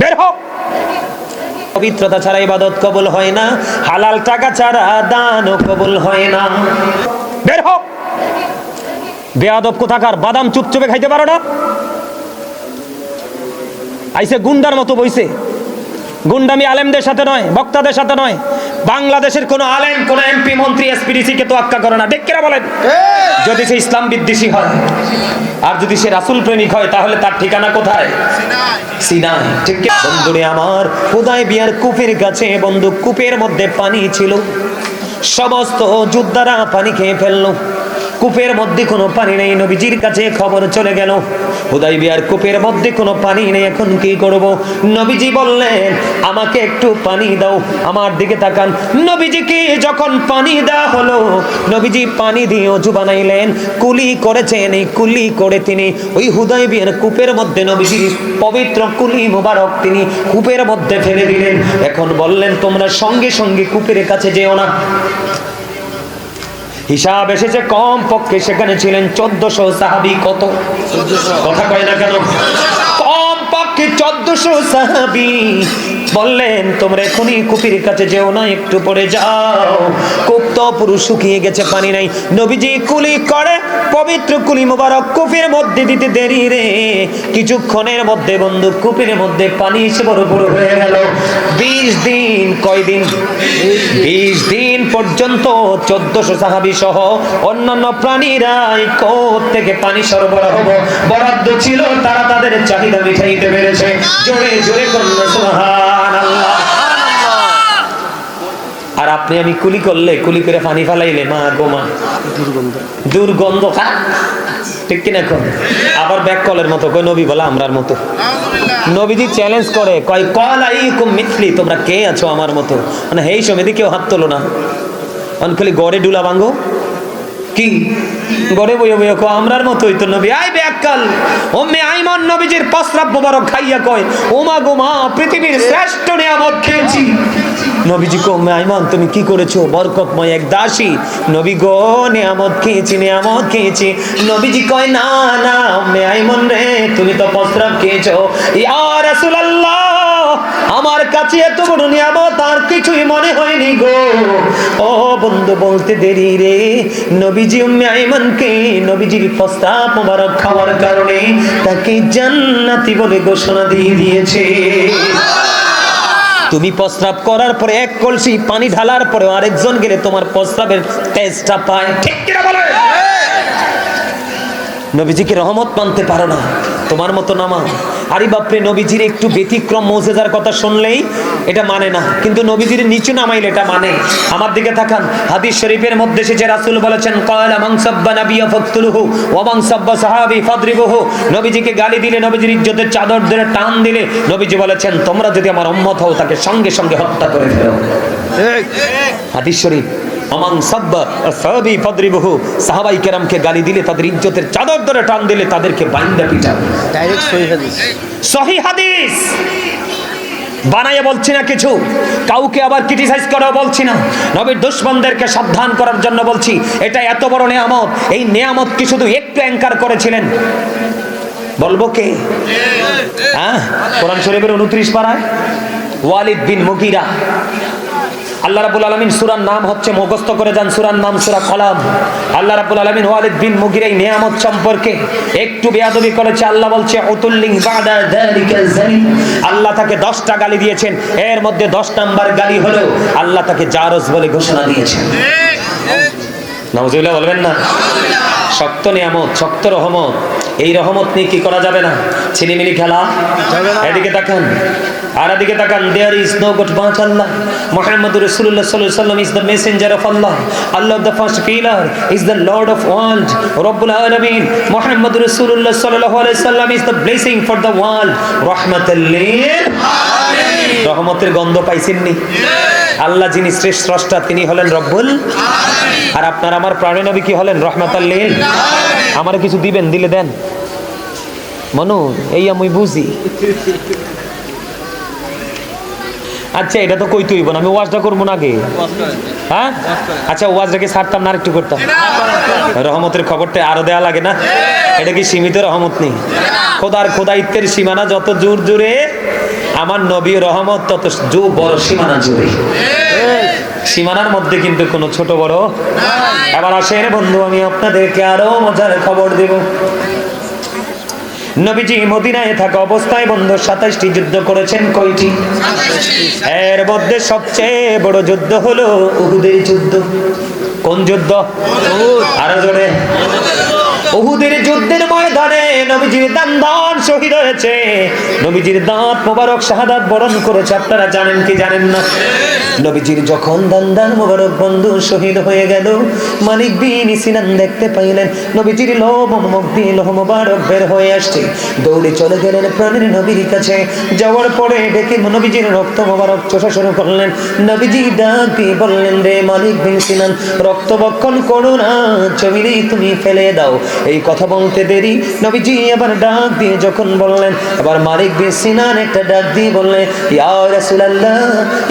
বের হোক পবিত্রতা ছাড়া ইবাদত কবুল হয় না, হালাল টাকা ছাড়া দানও কবুল হয় না। বের হোক বেয়াদব কোথাকার, বাদাম চুপচুপে খাইতে পারো না। আইসে গুন্ডার মতো বইছে। গুন্ডামি আলেমদের সাথে নয় বক্তাদের সাথে নয়। বাংলাদেশের কোন আলেম কোন এমপি মন্ত্রী এসপিডিসি কে তো আক্কা করে না। ডেকেরা বলেন? যদি সে ইসলাম বিদ্বেষী হয় আর যদি সে রাসুল প্রেমিক হয় তাহলে তার ঠিকানা কোথায়? সিনাই। ঠিক? বন্ধুরে আমার খোদায় বিয়ার কূপের কাছে বন্ধু কূপের মধ্যে পানি ছিল। সমস্ত যোদ্ধারা পানি খেয়ে ফেলল। কূপের মধ্যে কোনো পানি নেই। নবীজির কাছে খবর চলে গেল, হুদাই বিয়ার কূপের মধ্যে কোনো পানি নেই, এখন কি করব? নবীজি বললেন, আমাকে একটু পানি দাও, আমার দিকে তাকান। নবীজিকে যখন পানি দেওয়া হলো, নবীজি পানি দিয়ে অজু বানাইলেন। কুলি করেছেন, এই কুলি করে তিনি ওই হুদাই বিয়ার কূপের মধ্যে নবীজির পবিত্র কুলি মোবারক তিনি কূপের মধ্যে ফেলে দিলেন। এখন বললেন, তোমরা সঙ্গে সঙ্গে কূপের কাছে যেও না। হিসাব এসেছে কম পক্ষে সেখানে ছিলেন চোদ্দশো সাহাবি কত? কথা কয় না কেন? কম পক্ষে চোদ্দশো সাহাবি। বললেন, তোমরা এখনই কুপির কাছে যেও না, একটু পরে যাও। কূপ তো শুকিয়ে গেছে, পানি নাই। নবীজি, কুলি করে, পবিত্র কুলি মোবারক কূপের মধ্যে দিতে দেরি রে। কিছুক্ষণের মধ্যে, বন্ধু, কূপের মধ্যে পানি এসে বড় বড় হয়ে গেল। বিশ দিন কয়দিন বিশ দিন পর্যন্ত চোদ্দশো সাহাবি সহ অন্যান্য প্রাণীরা কোপ থেকে পানি সরবরাহ বরাদ্দ ছিল, তারা তাদের চাহিদা মিটাইতে পেরেছে। জোরে জোরে কন্যা সুবহানাল্লাহ আর আপনি আমি কুলি করলে কুলি করে পানি ফালাইলে মা গো মা। দুর্গন্ধ। দুর্গন্ধ খা। ঠিক কিনা কোন আবার ব্যাক কলের মতো কই নবী বলা আমরার মতো। নবীজি চ্যালেঞ্জ করে কয় কল আইকুম মিথলি তোমরা কে আছো আমার মতো? মানে হেই সমিতি কেউ হাত তোলো না। অন খালি গড়ে ডুলা ভাঙ্গো কি? গড়ে বইয়ে বইয়ে কো আমরার মতোই তো নবী। আই ব্যাককাল ওম্মে আইমন নবীজির প্রস্রাব মোবারক খাইয়া কয়, ওমা গো পৃথিবীর শ্রেষ্ঠ নিয়ামত খেয়েছি। নবীজি কো ওম্মে আইমন, তুমি কি করেছ? বরকতময় এক দাসী। নবী গো, নিয়ামত খেয়েছি নিয়ামত খেয়েছি। নবীজি কয়, না না, ওম্মে আইমন রে, তুমি তো প্রস্রাব খেয়েছো। ইয়া রাসূলুল্লাহ! আমার কাছে এত বড় নিয়ামত আর কিছুই মনে হয়নি গো। ও বন্ধু বলতে দেরি রে। নবীজি উম্মে আইমানকে নবীজির প্রস্তাব মোবারক খাওয়ার কারণে তাকে জান্নাতি বলে ঘোষণা দিয়ে দিয়েছে। তুমি প্রস্রাব করার পরে এক কলসি পানি ঢালার পরে আরেকজন গেলে তোমার প্রস্রাবের তেজটা পায়। ঠিক কিনা বলে? নবীজিকে রহমত মানতে পারো না। তোমার মতো নামা আরে বাপরে নবীজির একটু ব্যতিক্রম মৌজেজার কথা শুনলেই এটা মানে না। কিন্তু নবীজির নিচু নামাইলে এটা মানে। আমার দিকে তাকান হাদিস শরীফের মধ্যে সে যে রাসুল বলেছেন কয়লা মাংসাব্বা নাবিয়া ফাকতুলুহু ওয়া মাংসাব্বা সাহাবী ফাদরিবুহু। নবীজিকে গালি দিলে নবীজির ইজ্জতের চাদর ধরে টান দিলে নবীজি বলেছেন তোমরা যদি আমার উম্মত হও তাকে সঙ্গে সঙ্গে হত্যা করে ফেলো। হাদিস শরীফ অমাং সাব্বা সাহাবী ফাদরিবুহু সাহাবাই কেরামকে গালি দিলে তাদের ইজ্জতের চাদর ধরে টান দিলে তাদেরকে বাইন্দা ডাইরেক্ট সহি হাদিস। সহি হাদিস! বানাইয়া বলছি না কিছু। কাউকে আবার ক্রিটিসাইজ করাও বলছি না। নবীর দুশ্মনদেরকে সাবধান করার জন্য বলছি এটা এত বড় নেয়ামত। এই নেয়ামত কি শুধু একটু অ্যাঙ্কার করেছিলেন? বলব কে? হ্যাঁ? কোরআন শরীফের উনত্রিশ পাড়ায় ওয়ালিদ বিন মুগিরা। আল্লাহ রাব্বুল আলামিন সূরার নাম হচ্ছে মুখস্থ করে যান সূরার নাম সূরা কলাম। আল্লাহ রাব্বুল আলামিন ওয়ালিদ বিন মুগির এই নিয়ামত সম্পর্কে একটু বেয়াদবি করেছে। আল্লাহ বলছে উতুল্লিং বাদা আল্লাহ তাকে 10টা গালি দিয়েছেন। এর মধ্যে 10 নাম্বার গালি হলো আল্লাহ তাকে জারজ বলে ঘোষণা দিয়েছেন। নাউজুবিল্লাহ বলবেন না? শক্ত নিয়ামত শক্ত রহমত। এই রহমত নিয়ে কি করা যাবে না? ছিলিমিলি খেলা। এদিকে তাকান। আর এদিকে তাকান there is no god but Allah Muhammad রাসূলুল্লাহ সাল্লাল্লাহু আলাইহি ওয়াসাল্লাম is the messenger of Allah Allah the first killer is the lord of world রব্বুল আলামিন মুহাম্মদ রাসূলুল্লাহ সাল্লাল্লাহু আলাইহি ওয়াসাল্লাম is the blessing for the world রাহমাতাল লিল। রহমতের গন্ধ পাইছেননি? আল্লাহ যিনি শ্রেষ্ঠ স্রষ্টা তিনি হলেন রব্বুল আর আপনার আমার প্রাণী নবী কি হলেন? রহমাতাল্লিল আমার কিছু দিবেন, দিলে দেন। মনু, এই আমি বুঝি। আচ্ছা এটা তো কই তুইব না, আমি ওয়াজটা করব না আগে। হ্যাঁ? আচ্ছা ওয়াজটাকে ছাড়তাম না আর একটু করতাম। রহমতের খবরটা আরও দেয়া লাগে না। এটা কি সীমিত রহমত নেই খোদার খোদাইত্বের সীমানা যত জোর জোরে, আমার নবী রহমত তত বড় সীমানা জুড়ে সীমানার মধ্যে কিন্তু কোনো ছোট বড় এবার আসেন বন্ধু, আমি আপনাদেরকে আরও মজার খবর দেব। নবীজি মদিনায় থাকা অবস্থায় বন্ধু, সাতাশটি যুদ্ধ করেছেন, কয়টি? এর মধ্যে সবচেয়ে বড় যুদ্ধ হলো উহুদের যুদ্ধ। কোন যুদ্ধ? আরও জোরে। উহুদের যুদ্ধের ময়দানে নবীজির দান দান শহীদ হয়েছে। নবীজির দাঁত মোবারক শাহাদাত বরণ করেছে, আপনারা জানেন কি জানেন না? নবীজির যখন দান দান মোবারক বন্ধু শহীদ হয়ে গেল, মালিক বিন সিনান দেখতে পাইলেন, নবীজির লোভ মুখ দিয়ে লোহ মোবারক বের হয়ে আসছে। দৌড়ে চলে গেলেন প্রাণের নবীর কাছে। যাওয়ার পরে ডেকে নবীজির রক্ত মোবারক চোষা শুরু করলেন। নবীজি ডাক বললেন, রে মালিক বিন সিনান, রক্ত বক্ষণ করো না জমিনেই তুমি ফেলে দাও। এই কথা বলতে দেরি, নবীজি আবার ডাক দিয়ে যখন বললেন, আবার মালিক বিন সিনান একটা ডাক দিয়ে বললেন, ইয়া রাসূলুল্লাহ,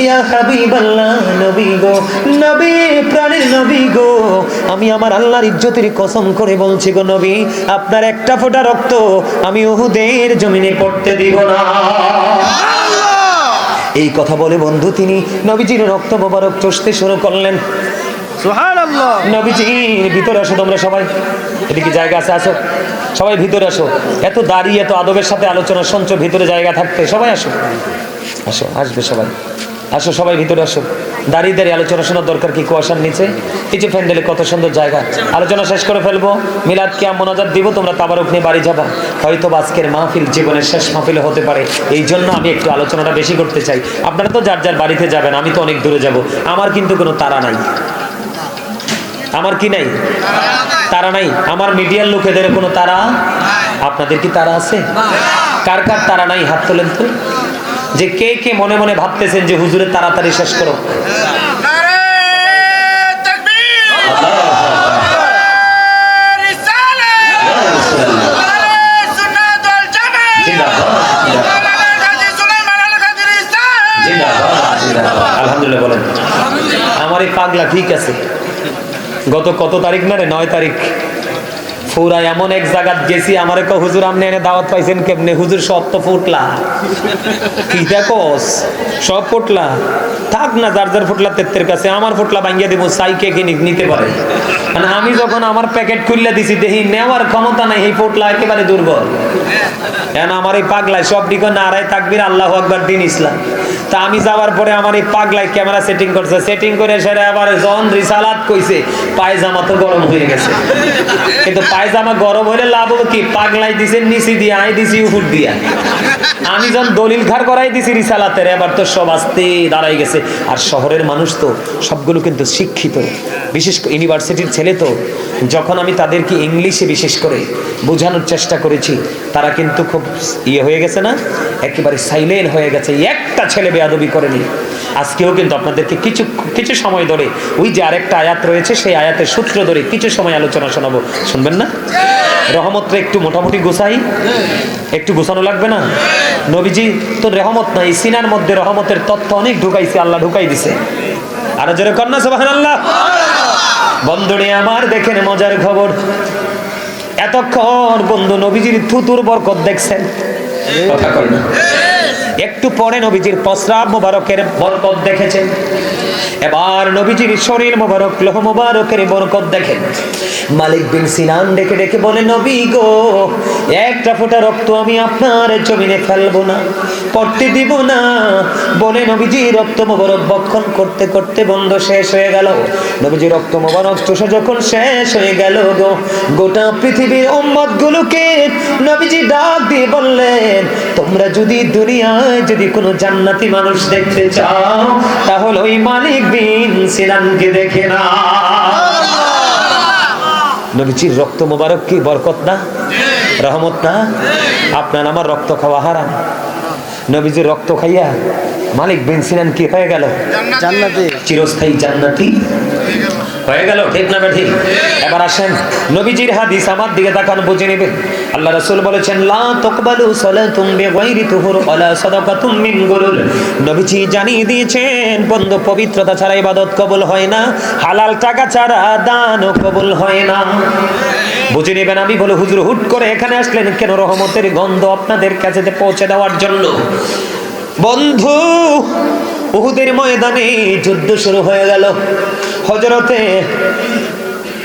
ইয়া হাবিবাল্লাহ নবী গো নবী প্রাণের নবী গো। আমি আমার আল্লাহর ইজ্জতের কসম করে বলছি গো নবী আপনার একটা ফোঁটা রক্ত আমি উহুদের জমিনে পড়তে দিব না। এই কথা বলে বন্ধু তিনি নবীজির রক্ত মোবারক চষতে শুরু করলেন। নবীজির ভিতরে আসো তোমরা সবাই। এদিকে জায়গা আছে আসো। সবাই ভিতরে আসো। এত দাঁড়িয়ে এত আদবের সাথে আলোচনা শুনছো ভিতরে জায়গা থাকতে সবাই আসো। আসো আসবে সবাই। আসো, সবাই ভিতরে আসো। দাঁড়িয়ে দাঁড়িয়ে আলোচনা শোনার দরকার কি? কুয়াশার নিচে। এই যে কত সুন্দর জায়গা। আলোচনা শেষ করে ফেলব। মিলাদ কে মনোজাত দিব, তোমরা তাবারক নিয়ে বাড়ি যাবা। হয়তো আজকের মাহফিল জীবনের শেষ মাহফিল হতে পারে। এই জন্য আমি একটু আলোচনাটা বেশি করতে চাই। আপনারা তো যার যার বাড়িতে যাবেন, আমি তো অনেক দূরে যাব। আমার কিন্তু কোনো তারা নাই। আমার কি নাই? তারা নাই। আমার মিডিয়ার লোকেদের কোনো তারা? আপনাদের কি তারা আছে? কার কার তারা নাই? হাত তোলেন তো। যে কে কে মনে মনে ভাবতেছেন যে হুজুরের তাড়াতাড়ি শেষ করো? আলহামদুলিল্লাহ বলেন। আমার এই পাগলা ঠিক আছে। গত কত তারিখ না রে? নয় তারিখ। ফুরা এমন এক জায়গাত গেছি, আমার এক হুজুর, আপনি এনে দাওয়াত পাইছেন কেমনে? হুজুর, সব তো ফুটলা। কি দেখোস, সব ফুটলা। থাক না, যার যার ফুটলা, তেত্তের কাছে আমার ফুটলা ভাঙ্গিয়া দিব সাইকে কিনে নিতে পারে। মানে আমি যখন আমার প্যাকেট খুললে দিছি দেখি নেওয়ার ক্ষমতা নাই, এই ফুটলা একেবারে দুর্বল। কেন আমার এই পাগলায় সব দিকে নারায় তাকবির আল্লাহ আকবার দিন ইসলাম। তা আমি যাওয়ার পরে আমার এই পাগলায় ক্যামেরা সেটিং করছে, সেটিং করে সেরে আবার জন রিসালাত কইছে পায়জামা তো গরম হয়ে গেছে। কিন্তু পায়জামা গরম হলে লাভ হবে কি? পাগলাই দিছে, নিচি দিয়ে, আই দিছি, উপর দিয়া। আমি যখন দলিল খার করাই দিছি রিসালাতের, এবার তো সব আস্তে দাঁড়াই গেছে। আর শহরের মানুষ তো সবগুলো কিন্তু শিক্ষিত। বিশেষ ইউনিভার্সিটির ছেলে তো, যখন আমি তাদেরকে ইংলিশে বিশেষ করে বোঝানোর চেষ্টা করেছি, তারা কিন্তু খুব ইয়ে হয়ে গেছে না? একেবারে সাইলেন্ট হয়ে গেছে। একটা ছেলে বেয়াদবি করেনি। আজকেও কিন্তু আপনাদেরকে কিছু কিছু সময় ধরে ওই যে আরেকটা আয়াত রয়েছে, সেই আয়াতের সূত্র ধরে কিছু সময় আলোচনা শোনাবো। শুনবেন না? রহমতটা একটু মোটামুটি গোছাই। একটু গোছানো লাগবে না? নবীজি, তো রহমত নাই, সিনার মধ্যে রহমতের তথ্য অনেক ঢুকাইছে, আল্লাহ ঢুকাই দিছে। আর জোরে কন্যা সবাহান আল্লাহ বন্ধুরে আমার, দেখেন মজার খবর। এতক্ষণ বন্ধু নবীজির থুতুর বরকত দেখছেন। কথা একটু পরে নবীজির প্রস্রাব মোবারকের বরকত দেখেছেন। এবার নবীজির শরীর মোবারক, লোহ মোবারকের বরকত দেখেন। মালিক বিন সিনান ডেকে ডেকে বলে, নবী গো, একটা ফোঁটা রক্ত আমি আপনার জমিনে ফেলব না, পড়তে দিব না। বলে নবীজি, রক্ত মোবারক বক্ষণ করতে করতে বন্ধ শেষ হয়ে গেল। নবীজি, রক্ত মোবারক চোষা যখন শেষ হয়ে গেল গো, গোটা পৃথিবীর উম্মত গুলোকে নবীজি ডাক দিয়ে বললেন, তোমরা যদি দুনিয়ায় যদি কোনো জান্নাতি মানুষ দেখতে চাও তাহলে ওই মালিক বিন সিনানকে দেখে না নবীজির রক্ত মোবারক কি বরকত না? রহমত না? আপনার আমার রক্ত খাওয়া হারাম। নবীজির রক্ত খাইয়া মালিক বিন সিনান কি হয়ে গেল? জান্নাতে। চিরস্থায়ী জান্নাতি। হয়ে গেল, ঠিক না ঠিক এবার আসেন নবীজির হাদিস, আমার দিকে তাকান, বুঝে নেবেন। আল্লাহ রাসূল বলেছেন, লা তাকবালু সালাতুম বিগাইরি তুহুর ওয়ালা সাদাকাতুম মিন গুরুর। নবীজি জানিয়ে দিয়েছেন, বন্ধ, পবিত্রতা ছাড়া ইবাদত কবুল হয় না, হালাল টাকা ছাড়া দানও কবুল হয় না। বুঝে নেবেন, আমি বলে, হুজুর, হুট করে এখানে আসলেন কেন? রহমতের গন্ধ আপনাদের কাছে পৌঁছে দেওয়ার জন্য। বন্ধু, উহুদের ময়দানে যুদ্ধ শুরু হয়ে গেল। হজরতে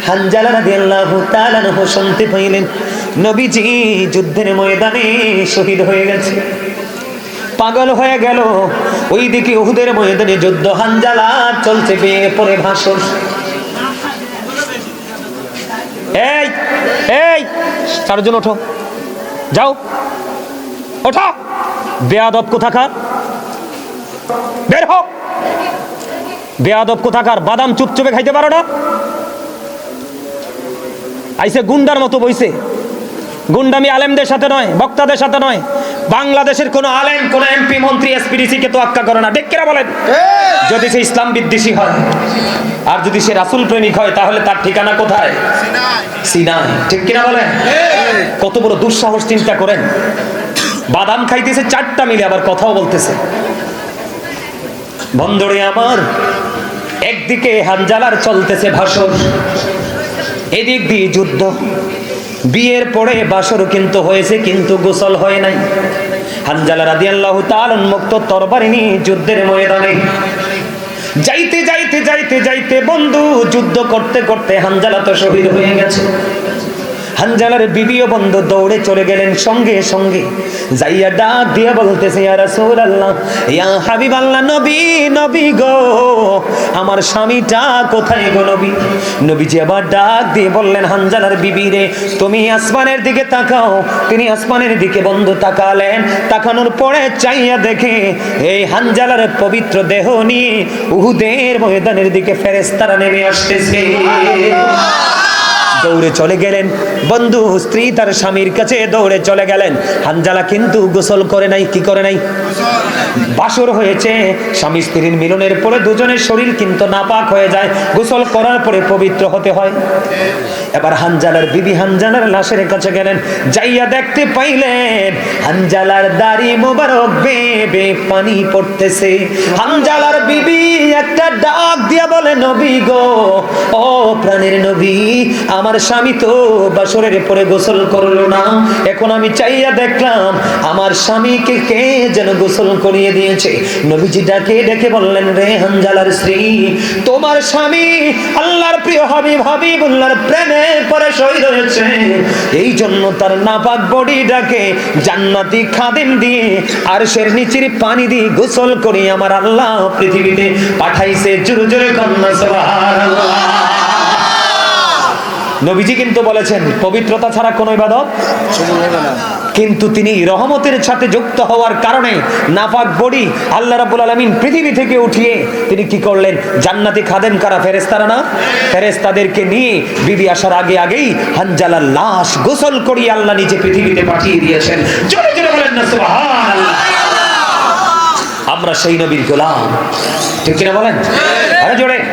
হানজালা রাদিয়াল্লাহু শুনতে পাইলেন। নবীজি যুদ্ধের ময়দানে শহীদ হয়ে গেছে। পাগল হয়ে গেল। ওইদিকে উহুদের ময়দানে যুদ্ধ, হানজালা চলছে বেয়ে পড়ে ভাষণ। এই এই, চারজন ওঠো। যাও। ওঠা। বেয়াদব কোথাকার? বের হোক বেয়াদব কোথাকার? বাদাম চুপচুপে খাইতে পারো না? আইসে গুন্ডার মতো বইছে। গুন্ডামি আলেমদের সাথে নয় বক্তাদের সাথে নয়। বাংলাদেশের কোন আলেম কোন এমপি মন্ত্রী এসপিডিসি কে তো আক্কা করে না। ডেকেরা বলেন? যদি সে ইসলাম বিদ্বেষী হয় আর যদি সে রাসুল প্রেমিক হয় তাহলে তার ঠিকানা কোথায়? সিনাই। ঠিক কিনা বলেন? কত বড় দুঃসাহস চিন্তা করেন। বাদাম খাইতেছে চারটা মিলে আবার কথাও বলতেছে। বন্ধরে আমার একদিকে হানজালার চলতেছে ভাসর এদিক দিয়ে যুদ্ধ। বিয়ের পরে বাসর কিন্তু হয়েছে, কিন্তু গোসল হয় নাই। হানজালা রাদিয়াল্লাহু আল্লাহ মুক্ত তরবারি নিয়ে যুদ্ধের ময়দানে। যাইতে যাইতে যাইতে যাইতে বন্ধু, যুদ্ধ করতে করতে হানজালা তো শহীদ হয়ে গেছে। হানজালার বিবিও বন্ধ দৌড়ে চলে গেলেন সঙ্গে সঙ্গে। যাইয়া ডাক দিয়ে বলতেছে, ইয়া রাসূলুল্লাহ, ইয়া হাবিবাল্লাহ, নবী নবী গো, আমার স্বামীটা কোথায় গো নবী? নবীজি আবার ডাক দিয়ে বললেন, হানজালার বিবি রে, তুমি আসমানের দিকে তাকাও। তিনি আসমানের দিকে বন্ধ তাকালেন। তাকানোর পরে চাইয়া দেখে, এই হানজালার পবিত্র দেহ নিয়ে উহুদের ময়দানের দিকে ফেরেস্তারা নেমে আসতেছে। দৌড়ে চলে গেলেন। বন্ধু, স্ত্রী তার স্বামীর কাছে দৌড়ে চলে গেলেন। হানজালা কিন্তু গোসল করে নাই, কি করে নাই? বাসর হয়েছে। স্বামী স্ত্রীর মিলনের পরে দুজনের শরীর কিন্তু নাপাক হয়ে যায়। গোসল করার পরে পবিত্র হতে হয়। এবার হানজালার বিবি হানজালার লাশের কাছে গেলেন। যাইয়া দেখতে পাইলেন, হানজালার দাড়ি মোবারক বেবে পানি পড়তেছে। হানজালার বিবি একটা ডাক দিয়া বলে, নবী গো, ও প্রাণের নবী, আমার স্বামী তো বাসরের পরে গোসল করল না। এখন আমি চাইয়া দেখলাম, আমার স্বামীকে কে যেন গোসল করিয়ে দিয়েছে। নবীজি ডাকে ডেকে বললেন, রে হানজালার স্ত্রী, তোমার স্বামী আল্লাহর প্রিয় হাবিব, হাবিবুল্লাহর প্রেমে পরে শহীদ হয়েছে। এই জন্য তার নাপাক বডি ডাকে জান্নাতি খাদেম দিয়ে আর সের নিচের পানি দিয়ে গোসল করে আমার আল্লাহ পৃথিবীতে পাঠাইছে। জোরে জোরে কন্যা, সুবহানাল্লাহ। নবীজি কিন্তু বলেছেন, পবিত্রতা ছাড়া কোনো ইবাদত কিন্তু তিনি রহমতের সাথে যুক্ত হওয়ার কারণে নাপাক বডি আল্লাহ রাব্বুল আলামিন পৃথিবী থেকে উঠিয়ে তিনি কি করলেন? জান্নাতি খাদেম কারা ফেরেশতারা না? ফেরেশতাদেরকে নিয়ে বিবি আসার আগে আগেই হানজালার লাশ গোসল করিয়ে আল্লাহ নিজে পৃথিবীতে পাঠিয়ে দিয়েছেন। জোরে জোরে বলেন না আমরা সেই নবীর গোলাম। ঠিক কিনা বলেন? আরে জোরে।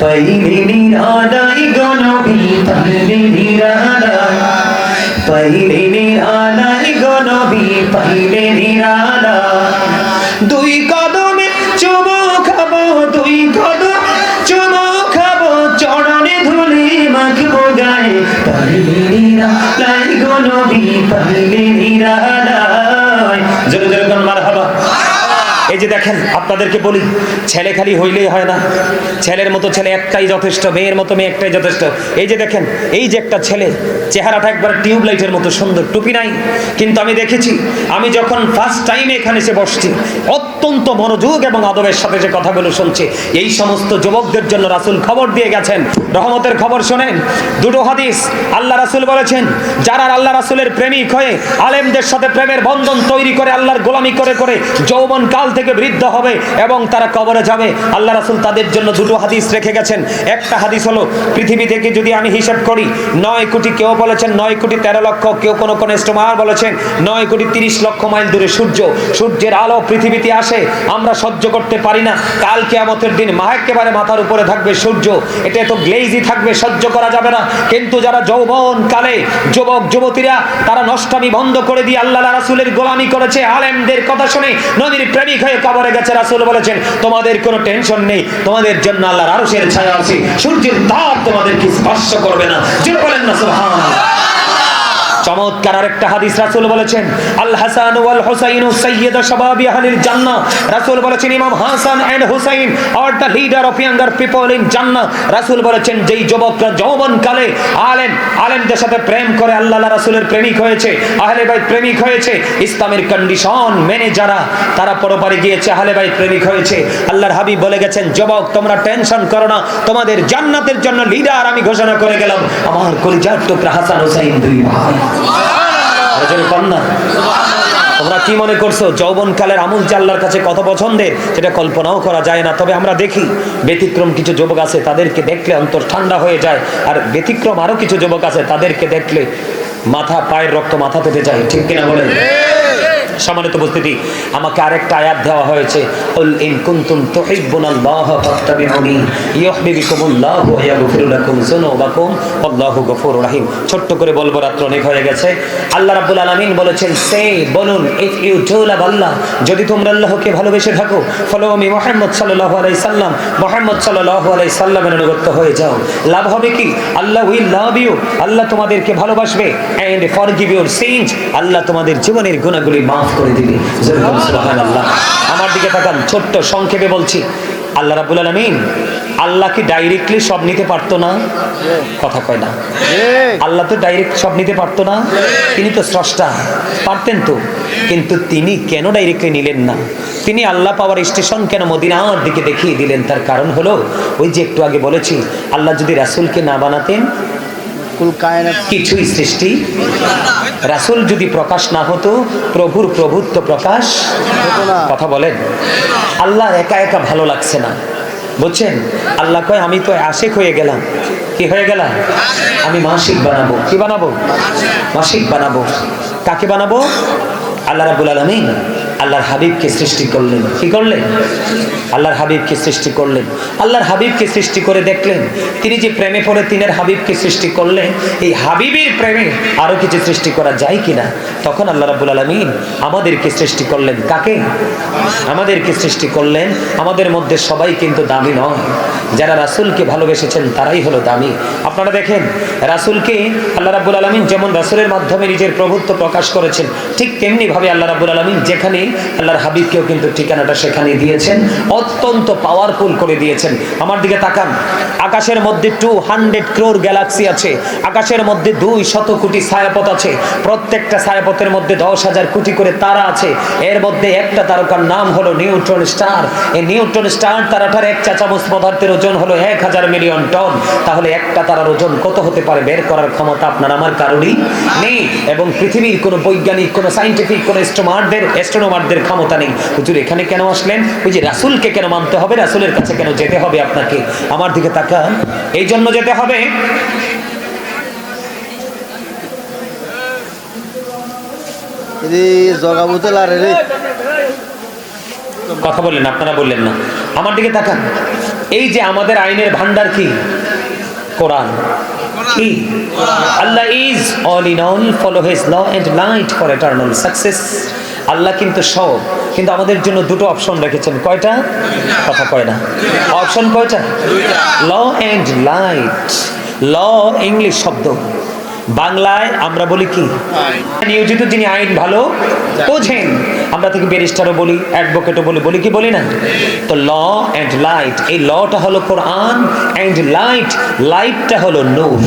পাইলে নিরালাই গনবী পাইলে নিরালাই পাইলে নিরালাই গনবী পাইলে নিরালাই দুই দেখেন, আপনাদেরকে বলি, ছেলে খালি হইলেই হয় না। ছেলের মতো ছেলে একটাই যথেষ্ট, মেয়ের মতো মেয়ে একটাই যথেষ্ট। এই যে দেখেন, এই যে একটা ছেলে, চেহারাটা একবার টিউবলাইটের মতো সুন্দর, টুপি নাই। কিন্তু আমি দেখেছি, আমি যখন ফার্স্ট টাইম এখানে এসে বসছি অত্যন্ত মনোযোগ এবং আদবের সাথে যে কথাগুলো শুনছি, এই সমস্ত যুবকদের জন্য রাসূল খবর দিয়ে গেছেন। রহমতের খবর শোনেন। দুটো হাদিস আল্লাহ রাসুল বলেছেন, যারা আল্লাহ রাসুলের প্রেমিক হয়ে আলেমদের সাথে প্রেমের বন্ধন তৈরি করে আল্লাহর গোলামি করে করে যৌবন কাল থেকে বৃদ্ধ হবে এবং তারা কবরে যাবে, আল্লাহ রাসূল তাদের জন্য দুটো হাদিস রেখে গেছেন। একটা হাদিস হলো, পৃথিবী থেকে যদি আমি হিসাব করি, নয় কোটি কেউ বলেছেন, নয় কোটি তেরো লক্ষ, কেউ কোনো কোনো এস্টোমার বলেছেন, নয় কোটি তিরিশ লক্ষ মাইল দূরে সূর্য, সূর্যের আলো পৃথিবীতে আসে আমরা সহ্য করতে পারি না। কাল কেয়ামতের দিন মা একেবারে মাথার উপরে থাকবে সূর্য। এটা তো গ্লেজি থাকবে, সহ্য করা যাবে না। কিন্তু যারা যৌবন কালে যুবক, যুবতীরা, তারা নষ্টামি বন্ধ করে দিয়ে আল্লাহ রাসূলের গোলামি করেছে। আলেমদের কথা শুনে নদীর প্রেমিক হয়ে কবরে গেছে, রাসূল বলেছেন, তোমাদের কোনো টেনশন নেই, তোমাদের জন্য আল্লাহর আরশের ছায়া আছে। সূর্যের তাপ তোমাদেরকে স্পর্শ করবে না। বলেন না, সুবহানাল্লাহ। ইসলামের কন্ডিশন মেনে যারা, তারা পরপারে গিয়েছে, আহলে বাইত প্রেমিক হয়েছে। আল্লাহর হাবিব বলে গেছেন, যুবক, তোমরা টেনশন করো না, তোমাদের জান্নাতের জন্য লিডার আমি ঘোষণা করে গেলাম। আমার কলিজার টুকরা হাসান হুসাইন দুই ভাই। কন্যা তোমরা কি মনে করছ যৌবন কালের আমুল জাল্লার কাছে কত পছন্দের সেটা কল্পনাও করা যায় না। তবে আমরা দেখি ব্যতিক্রম কিছু যুবক আছে তাদেরকে দেখলে অন্তর ঠান্ডা হয়ে যায় আর ব্যতিক্রম আরও কিছু যুবক আছে তাদেরকে দেখলে মাথা পায়ের রক্ত মাথা পেতে যায় ঠিক কিনা বলেন? সম্মানিত উপস্থিতি, আমাকে আরেকটা আয়াত দেওয়া হয়েছে কুল ইন কুনতুম তুহিব্বুনাল্লাহ ফাত্তাবিউনি ইউহিব্বুকুমুল্লাহ ওয়া ইয়াগফির লাকুম যুনুবাকুম আল্লাহু গফুরুর রহিম। ছোট্ট করে বলব, রাত্র অনেক হয়ে গেছে। আল্লাহ রাব্বুল আলামিন বলেছেন, সে বলুন if you do love Allah যদি তোমরা আল্লাহকে ভালোবেসে থাকো ফলো আমি মুহাম্মদ সাল্লাল্লাহু আলাইহি সাল্লাম, মুহাম্মদ সাল্লাল্লাহু আলাইহি সাল্লামের অনুগত হয়ে যাও। লাভ হবে কি? আল্লাহ উইল লাভ ইউ আল্লাহ তোমাদেরকে ভালোবাসবে and forgive your sins Allah তোমাদের জীবনের গুনাহগুলি মাফ করে দিবে। আমার দিকে তাকান ছোট্ট সংক্ষেপে বলছি। আল্লাহ রাব্বুল আলামিন আল্লাহ কি ডাইরেক্টলি সব নিতে পারতো না? কথা কয় না। আল্লাহ তো ডাইরেক্ট সব নিতে পারতো না? তিনি তো স্রষ্টা। পারতেন তো। কিন্তু তিনি কেন ডাইরেক্টলি নিলেন না? তিনি আল্লাহ পাওয়ার স্টেশন কেন মদিনার দিকে দেখিয়ে দিলেন? তার কারণ হলো ওই যে একটু আগে বলেছি আল্লাহ যদি রাসূলকে না বানাতেন কুল কায়নাত। কিছুই সৃষ্টি। রাসূল যদি প্রকাশ না হতো প্রভুর প্রভুত্ব প্রকাশ। কথা বলেন। আল্লাহ একা একা ভালো লাগছে না। বুঝছেন? আল্লাহ কয় আমি তো আশেক হয়ে গেলাম। কি হয়ে গেলাম? আমি মাসিক বানাবো। কি বানাবো? মাসিক বানাবো। কাকে বানাবো? আল্লাহ রাব্বুল আলামিন। আল্লাহর হাবিবকে সৃষ্টি করলেন। কি করলেন? আল্লাহর হাবিবকে সৃষ্টি করলেন। আল্লাহর হাবিবকে সৃষ্টি করে দেখলেন, তিনি যে প্রেমে পড়ে তিনের হাবিবকে সৃষ্টি করলেন, এই হাবিবের প্রেমে আরও কিছু সৃষ্টি করা যায় কিনা? তখন আল্লাহ রাব্বুল আলামিন আমাদেরকে সৃষ্টি করলেন কাকে? আমাদেরকে সৃষ্টি করলেন আমাদের মধ্যে সবাই কিন্তু দামি নয়। যারা রাসূলকে ভালোবেসেছেন তারাই হলো দামি। আপনারা দেখেন, রাসূলকে আল্লাহ রাব্বুল আলামিন যেমন রাসূলের মাধ্যমে নিজের প্রভুত্ব প্রকাশ করেছেন, ঠিক তেমনিভাবে আল্লাহ রাব্বুল আলামিন যেখানে আল্লাহর হাবিবকেও কিন্তু ঠিকানাটা সেখানে দিয়েছেন। অত্যন্ত পাওয়ারফুল করে দিয়েছেন। আমার দিকে তাকান। আকাশের মধ্যে টু হান্ড্রেড ক্রোর গ্যালাক্সি আছে। আকাশের মধ্যে দুই শত কোটি ছায়াপথ আছে। প্রত্যেকটা ছায়াপথের মধ্যে দশ হাজার কোটি করে তারা আছে। এর মধ্যে একটা তারকার নাম হলো নিউট্রন স্টার। এই নিউট্রন স্টার তারাটার এক চা চামচ পদার্থের ওজন হলো এক হাজার মিলিয়ন টন। তাহলে একটা তারার ওজন কত হতে পারে? বের করার ক্ষমতা আপনার আমার কারণেই নেই এবং পৃথিবীর কোনো বৈজ্ঞানিক, কোনো সাইন্টিফিক কোনো স্টোমারদের অ্যাস্ট্রোনমারদের ক্ষমতা নেই। হুজুর, এখানে কেন আসলেন? ওই যে রাসুলকে কেন মানতে হবে রাসূলের কাছে কেন যেতে হবে আপনাকে? আমার দিকে তাকান। এই জন্য যেতে হবে। কথা বললেন আপনারা বললেন না। আমার দিকে তাকান। এই যে আমাদের আইনের ভান্ডার কি? কোরআন। কি? Allah is all in all follow his law and light for eternal success আল্লাহ কিন্তু সব, কিন্তু আমাদের জন্য দুটো অপশন রেখেছেন। কয়টা? কথা কয় না। অপশন কয়টা? Law and light law English শব্দ। বাংলায় আমরা বলি কি? নিয়োজিত যিনি আইন ভালো বোঝেন, আমরা থেকে ব্যারিস্টারও বলি অ্যাডভোকেটও বলি। বলি কি বলি না? তো ল অ্যান্ড লাইট এই লটা হলো কোরআন অ্যান্ড লাইট লাইটটা হলো নূর।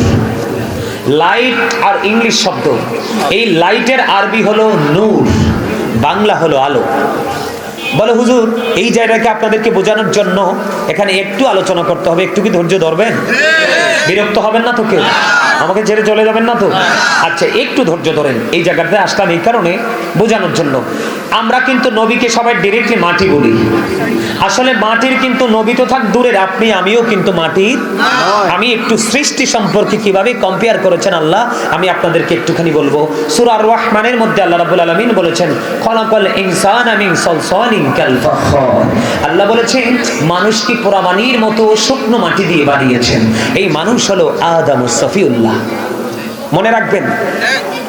লাইট আর ইংলিশ শব্দ। এই লাইটের আরবি হলো নূর। বাংলা হলো আলো। বলে, হুজুর, এই জায়গাকে আপনাদেরকে বোঝানোর জন্য এখানে একটু আলোচনা করতে হবে। একটু কি ধৈর্য ধরবেন? বিরক্ত হবেন না তো কেউ আমাকে ছেড়ে চলে যাবেন না তো? আচ্ছা একটু ধৈর্য ধরেন। এই জায়গাতে আসলাম এই কারণে বোঝানোর জন্য। আমরা কিন্তু নবীকে সবাই ডিরেক্টলি মাটি বলি। আসলে মাটির কিন্তু নবী তো থাক দূরের, আপনি, আমিও কিন্তু মাটির আমি একটু সৃষ্টি সম্পর্কে কীভাবে কম্পেয়ার করেছেন আল্লাহ, আমি আপনাদেরকে একটুখানি বলব। সূরা আর রহমানের মধ্যে আল্লাহ রাব্বুল আলামিন বলেছেন, খলাকাল ইনসান ফাখর আল্লাহ বলেছেন, মানুষ কি পোড়ামানির মতো শুকনো মাটি দিয়ে বানিয়েছেন? এই মানুষ হলো আদম সফিউল্লাহ মনে রাখবেন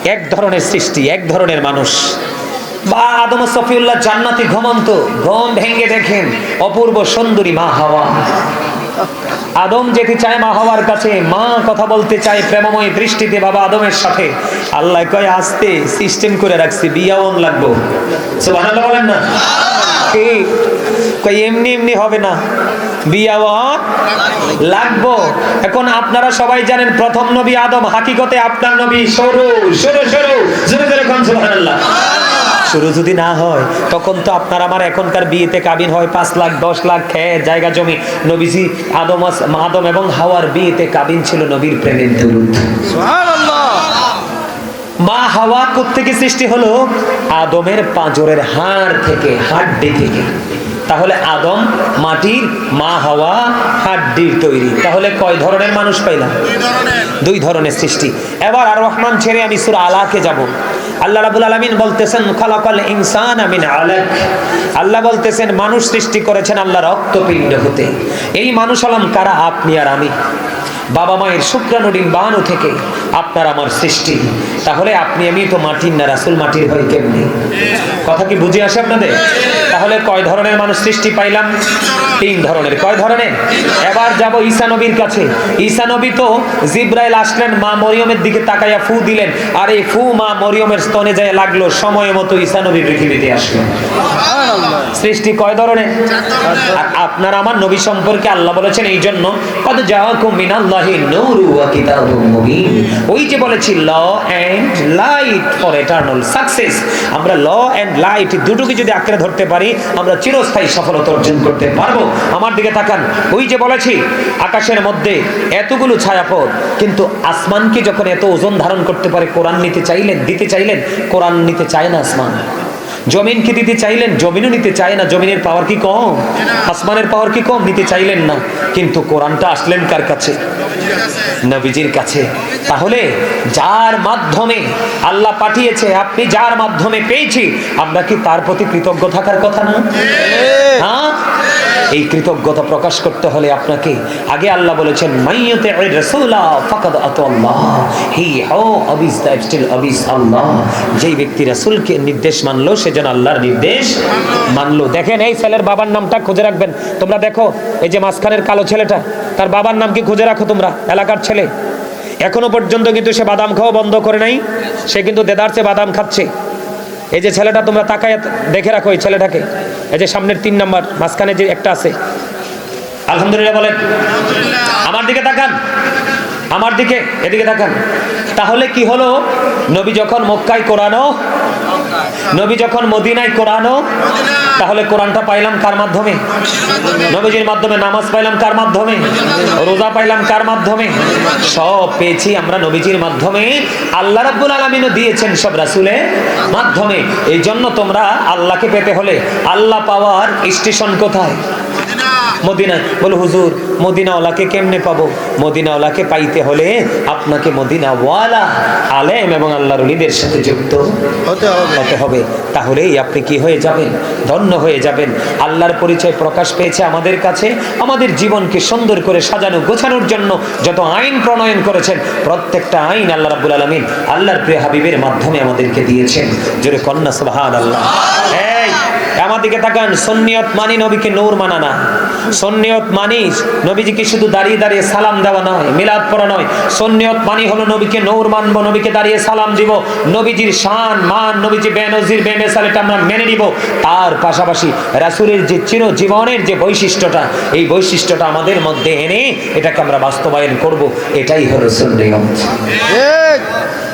এক ধরনের সৃষ্টি এক ধরনের মানুষ। বা আদম সফিউল্লাহ জান্নাতি ঘুমন্ত ঘুম ভেঙে দেখেন অপূর্ব সুন্দরী মা হাওয়া। আদম যেতে চায় মা হওয়ার কাছে মা কথা বলতে চায় প্রেমময় দৃষ্টিতে বাবা আদমের সাথে। আল্লাহ কয় আসতে সিস্টেম করে রাখছি বিয়াওন লাগবো। সুবহানাল্লাহ বলেন না? কই এমনি এমনি হবে না। লাগবো। এখন আপনারা সবাই জানেন প্রথম নবী আদম হাকিকতে আপনার নবী সরু সরু সরু জোরে জোরে সুবহানাল্লাহ। শুরু যদি না হয় তখন তো আপনার আমার এখনকার বিয়েতে কাবিন হয় পাঁচ লাখ দশ লাখ খেয়ে জায়গা জমি। নবীজি আদম আদম এবং হাওয়ার বিয়েতে কাবিন ছিল নবীর প্রেমের দরুদ। মা হাওয়া থেকে সৃষ্টি হলো? আদমের পাঁজরের হাড় থেকে হাড্ডি থেকে। তাহলে আদম, মাটির মা হাওয়া, হাড্ডির তৈরি। তাহলে কয় ধরনের মানুষ পাইলাম? দুই ধরনের সৃষ্টি। এবার আর রহমান ছেড়ে আমি সুরা আলাকে যাব। আল্লাহ রাবুল আলমিন বলতেছেন, খালাকাল ইনসান আমিন আলাক। আল্লাহ বলতেছেন, মানুষ সৃষ্টি করেছেন আল্লাহ রক্তপিণ্ড হতে। এই মানুষ হলাম কারা? আপনি আর আমি। বাবা মায়ের শুক্রাণুডিন বাহানু থেকে আপনার আমার সৃষ্টি। তাহলে আপনি, আমি তো মাটির না, রাসুল মাটির হয় কেমনি? কথা কি বুঝে আসে আপনাদের? তাহলে কয় ধরনের মানুষ সৃষ্টি পাইলাম? তিন ধরনের। কয় ধরনের? এবার যাব ঈসা নবীর কাছে। ঈসা নবী তো জিব্রাইল আসলেন, মা মরিয়মের দিকে তাকাইয়া ফু দিলেন। আর এই ফু, মা মরিয়মের স্তনে যায় লাগল, সময় মতো ঈসা নবী পৃথিবীতে আসলো। সৃষ্টি কয় ধরনের? আর আপনার আমার নবী সম্পর্কে আল্লাহ বলেছেন এই জন্য কত জাহাকুম মিনাল্লাহি নূরু ওয়া কিতাবুম মুবিন। ওই যে বলেছি, law and light for eternal success আমরা ল এন্ড লাইট দুটোকে যদি আঁকড়ে ধরতে পারি, আমরা চিরস্থায়ী সফলতা অর্জন করতে পারব। আমার দিকে তাকান। ওই যে বলেছি, আকাশের মধ্যে এতগুলো ছায়াপথ, কিন্তু আসমানকে যখন এত ওজন ধারণ করতে পারে, কোরআন নিতে চাইলেন, দিতে চাইলেন, কোরআন নিতে চায় না আসমান। জমিনকে দিতে চাইলেন, জমিনও নিতে চায় না। জমিনের পাওয়ার কি কম? আসমানের পাওয়ার কি কম? নিতে চাইলেন না। কিন্তু কোরআনটা আসলেন কার কাছে? নবীজির কাছে। তাহলে যার মাধ্যমে আল্লাহ পাঠিয়েছে আপনি যার মাধ্যমে পেয়েছি আমরা কি তার প্রতি কৃতজ্ঞ থাকার কথা না? হ্যাঁ? এই কৃতজ্ঞতা প্রকাশ করতে হলে আপনাকে আগে আল্লাহ বলেছেন যেই ব্যক্তি রাসূলকে নির্দেশ মানলো, সে যেন আল্লাহর নির্দেশ মানলো। দেখেন, এই ছেলের বাবার নামটা খুঁজে রাখবেন। তোমরা দেখো, এই যে মাঝখানের কালো ছেলেটা, তার বাবার নাম কি খুঁজে রাখো তোমরা, এলাকার ছেলে? এখনও পর্যন্ত কিন্তু সে বাদাম খাওয়া বন্ধ করে নাই, সে কিন্তু দেদারছে বাদাম খাচ্ছে। এই যে ছেলেটা তোমরা তাকায় দেখে রাখো এই ছেলেটাকে। এই যে সামনের তিন নাম্বার, মাঝখানে যে একটা আছে। আলহামদুলিল্লাহ বলেন। আমার দিকে তাকান। আমার দিকে, এদিকে তাকান। তাহলে কি হলো? নবী যখন মক্কায় কোরআনো নবী যখন মদিনায় কোরআনো তাহলে কোরআনটা পাইলাম কার মাধ্যমে? নবীজির মাধ্যমে নামাজ পাইলাম কার মাধ্যমে? রোজা পাইলাম কার মাধ্যমে? সব পেয়েছি আমরা নবীজির মাধ্যমে। আল্লাহ রাব্বুল আলামিনও দিয়েছেন সব রাসূলের মাধ্যমে। এই জন্য তোমরা আল্লাহকে পেতে হলে আল্লাহ পাওয়ার স্টেশন কোথায়? মদিনা বলো হুজুর মদিনাওয়ালাকে কেমনে পাবো? মদিনাওয়ালাকে পাইতে হলে আপনাকে মদিনাওয়ালা আলেম এবং আল্লাহর উলিদের সাথে যুক্ত হতে হবে। তাহলেই আপনি কি হয়ে যাবেন? ধন্য হয়ে যাবেন। আল্লাহর পরিচয় প্রকাশ পেয়েছে আমাদের কাছে। আমাদের জীবনকে সুন্দর করে সাজানো গোছানোর জন্য যত আইন প্রণয়ন করেছেন প্রত্যেকটা আইন আল্লাহ রাব্বুল আলামিন আল্লাহর প্রিয় হাবিবের মাধ্যমে আমাদেরকে দিয়েছেন। জোরে কন্যা সুবহানাল্লাহ। এই আমার দিকে তাকান, সন্নিয়ত মানি নবীকে নূর মানা না। সন্নিয়ত মানি নবীজিকে শুধু দাঁড়িয়ে দাঁড়িয়ে সালাম দেওয়া নয়, মিলাদ পড়া নয়। সন্নিয়ত মানি হলো নবীকে নূর মানবো, নবীকে দাঁড়িয়ে সালাম দিব। নবীজির শান, মান, নবীজি বেনজির বেমেসাল এটা আমরা মেনে নিব। তার পাশাপাশি রাসূলের যে চির জীবনের যে বৈশিষ্ট্যটা, এই বৈশিষ্ট্যটা আমাদের মধ্যে এনে এটাকে আমরা বাস্তবায়ন করব। এটাই হলো সন্নিয়ত।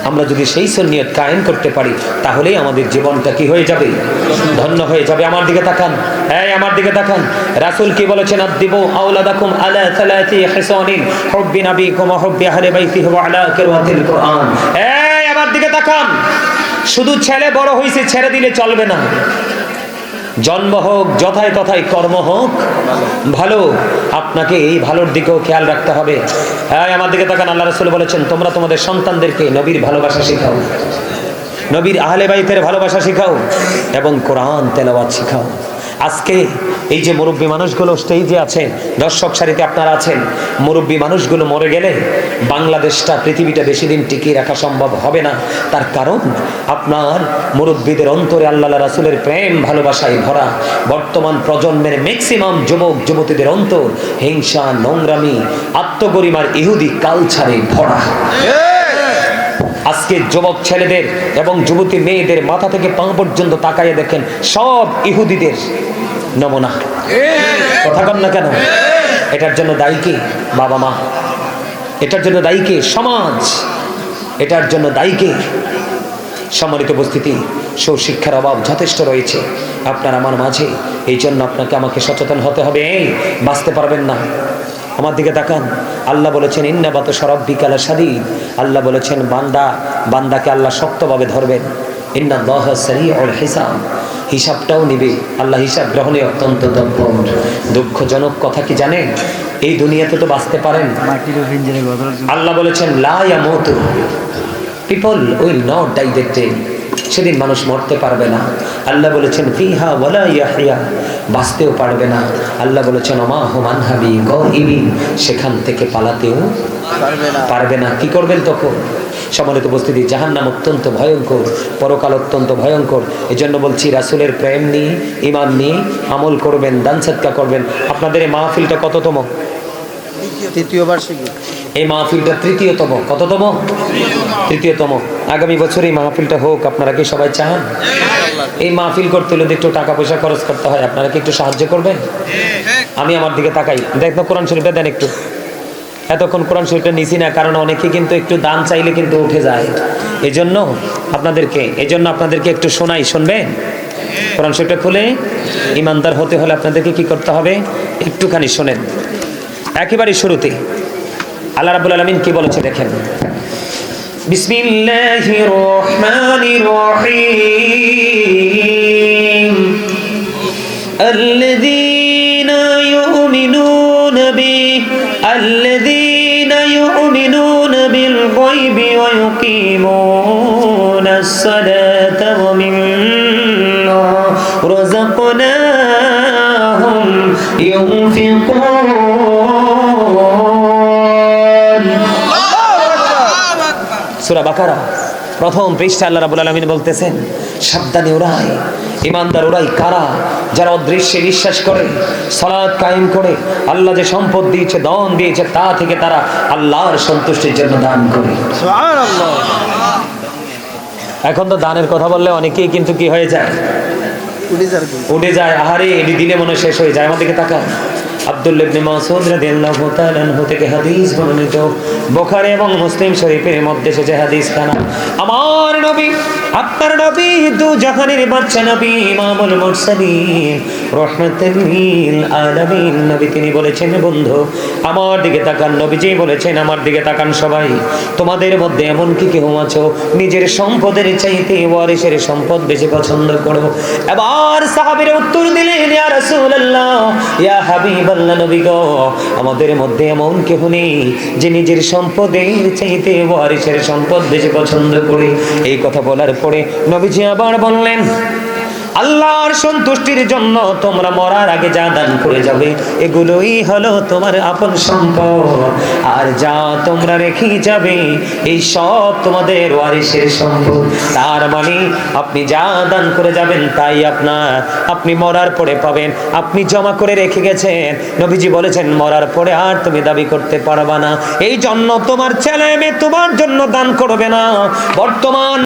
আমরা যদি সেই সন্নিয়ত কায়েম করতে পারি, তাহলেই আমাদের জীবনটা কি হয়ে যাবে? ধন্য হয়ে যাবে। আমার দিকে তাকান। হ্যাঁ আমার দিকে তাকান। রাসুল কি বলেছেন? আদিবু আওলাদাকুম আলা সালাতি হিসানিন, হুব্বি নাবিকুম ওয়া হুব্বি আহলি বাইতিহি ওয়া আলা কিরাতিল কুরআন। এই, আমার দিকে তাকান। শুধু ছেলে বড় হইছে, ছেড়ে দিলে চলবে না। জন্ম হোক, যথায় তথায় কর্ম হোক, ভালো। আপনাকে এই ভালোর দিকেও খেয়াল রাখতে হবে। হ্যাঁ আমার দিকে তাকান, আল্লাহ রসুল বলেছেন, তোমরা তোমাদের সন্তানদেরকে নবীর ভালোবাসা শেখাও। নবীর আহলে বাইতের ভালোবাসা শেখাও এবং কোরআন তেলাওয়াত শেখাও। আজকে এই যে মুরব্বী মানুষগুলো স্টেজে আছেন, দর্শক সারিতে আপনারা আছেন, মুরব্বী মানুষগুলো মরে গেলে বাংলাদেশটা, পৃথিবীটা বেশি দিন টিকিয়ে রাখা সম্ভব হবে না। তার কারণ, আপনার মুরব্বীদের অন্তরে আল্লাহ রাসুলের প্রেম, ভালোবাসায় ভরা বর্তমান প্রজন্মের ম্যাক্সিমাম যুবক, যুবতীদের অন্তর হিংসা, নোংরামি, আত্মগরিমার ইহুদি কালচারে ভরা। আজকে যুবক ছেলেদের এবং যুবতী মেয়েদের মাথা থেকে পা পর্যন্ত তাকাইয়ে দেখেন, সব ইহুদিদের নমুনা। কথা কন না কেন? এটার জন্য দায়ী কে? বাবা মা। এটার জন্য দায়ী কে? সমাজ। এটার জন্য দায়ী কে? সম্মানিত উপস্থিতি, সুশিক্ষার অভাব যথেষ্ট রয়েছে। আপনার আমার মাঝে এই জন্য আপনাকে আমাকে সচেতন হতে হবে। বাঁচতে পারবেন না। আমার দিকে তাকান। আল্লাহ বলেছেন ইন্নাবাত সরব বিকালে সাদি আল্লাহ বলেছেন, বান্দা, বান্দাকে আল্লাহ শক্তভাবে ধরবেন। ইন্না দহ সারি হিসাব। হিসাবটাও নিবে। আল্লাহ হিসাব গ্রহণে অত্যন্ত তৎপর দুঃখজনক কথা কি জানেন? এই দুনিয়াতে তো বাঁচতে পারেন। আল্লাহ বলেছেন লায়া মতু people will not die day সেদিন মানুষ মরতে পারবে না। আল্লাহ বলেছেন ফিহা ওয়ালা ইয়াহিয়া বাঁচতেও পারবে না। আল্লাহ বলেছেন অমা হুমান হাবি গ সেখান থেকে পালাতেও পারবে না। কি করবেন তখন? সম্মানিত উপস্থিতি জাহান্নাম অত্যন্ত ভয়ঙ্কর পরকাল অত্যন্ত ভয়ঙ্কর। এই জন্য বলছি রাসুলের প্রেম নিয়ে ইমান নিয়ে আমল করবেন দান সৎকা করবেন। আপনাদের এই মাহফিলটা কততম? এই মাহফিলটা তৃতীয়তম। কততম? তৃতীয়তম। আগামী বছর এই মাহফিলটা হোক, আপনারা কি সবাই চান? এই মাহফিল করতে হলে একটু টাকা পয়সা খরচ করতে হয়। আপনারা কি একটু সাহায্য করবেন? আমি আমার দিকে তাকাই। দেখ কোরআন শরীফটা দেন একটু। এতক্ষণ কোরআন শরীফটা নিছি না, কারণ অনেকে কিন্তু একটু দান চাইলে কিন্তু উঠে যায়। এজন্য আপনাদেরকে এজন্য আপনাদেরকে একটু শোনাই, শুনবেন? কোরআন শরীফটা খুলে, ইমানদার হতে হলে আপনাদেরকে কি করতে হবে? একটুখানি শোনেন। একেবারে শুরুতে আল্লাহ রাব্বুল আলামিন কি বলেছে দেখেন বিসমিল্লাহির রহমানির রহিম الذين يؤمنون به الذين يؤمنون بالغيب ويقيمون الصلاة সুরা বাকারা প্রথম পৃষ্ঠা আল্লাহ রাবুল আলমিন বলতেছেন সাবধানে ওরাই ইমানদার ওরাই কারা যারা অদৃশ্যে বিশ্বাস করে সালাদ কায়েম করে আল্লাহ যে সম্পদ দিয়েছে দন দিয়েছে তা থেকে তারা আল্লাহর সন্তুষ্টির জন্য দান করে। এখন তো দানের কথা বললে অনেকেই কিন্তু কি হয়ে যায়? উঠে যায় আহারে এটি দিনে মনে শেষ হয়ে যায় আমাদেরকে তাকান। তিনি বলেছেন, বন্ধু, আমার দিকে তাকান। নবীজি বলেছেন, আমার দিকে তাকান সবাই। তোমাদের মধ্যে এমন কি কেউ আছো? নিজের সম্পদের চাইতে ওয়ারিসের সম্পদ বেশি পছন্দ করো। এবার সাহাবীরা উত্তর দিলেন, ইয়া রাসূলুল্লাহ, ইয়া হাবিবাল্লাহ নবী গো, আমাদের মধ্যে এমন কেউ নেই যে নিজের সম্পদের চাইতে ওয়ারিসের সম্পদ বেশি পছন্দ করে। এই কথা বলার পরে নবীজি আবার বললেন আল্লাহর সন্তুষ্টির জন্য তোমরা মরার আগে যা দান করে যাবে, এগুলোই হলো তোমার আপন সম্পদ। আর যা তোমরা রেখে যাবে, এই সব তোমাদের ওয়ারিসের সম্পদ। তার মানে আপনি যা দান করে যাবেন তাই আপনার, আপনি মরার পরে পাবেন। আপনি জমা করে রেখে গেছেন। নবীজি বলেছেন, মরার পরে আর তুমি দাবি করতে পারবা না। এই জন্য তোমার ছেলে মেয়ে তোমার জন্য দান করবে না। বর্তমান